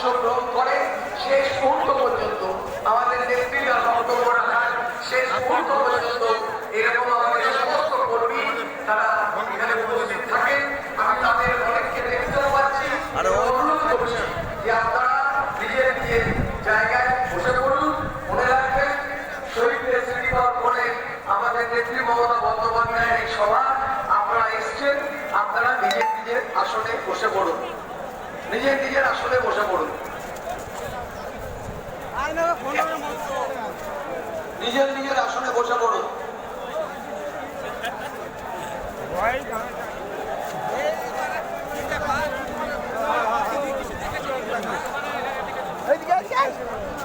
অংশগ্রহণ করে শেষ মুহূর্ত পর্যন্ত আমাদের নেত্রীরা বক্তব্য রাখার শেষ মুহূর্ত পর্যন্ত এরকম আমাদের সমস্ত কর্মী তারা এখানে উপস্থিত থাকে আমি তাদের অনেককে দেখতেও পাচ্ছি। অনুরোধ করছি যে আপনারা নিজের নিজের জায়গায় বসে পড়ুন মনে রাখবেন শহীদদের স্মৃতি করে আমাদের নেত্রী মমতা বন্দ্যোপাধ্যায়ের এই সভা আপনারা এসছেন আপনারা নিজের নিজের আসনে বসে পড়ুন। নিজের নিজের আসনে বসে পড়ুন। নিজের নিজের আসনে বসে পড়ুন।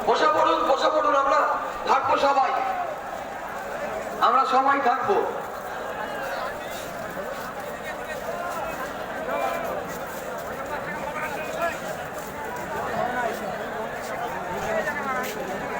বসে পড়ুন বসে পড়ুন আমরা। থাকব সবাই। আমরা সবাই থাকব।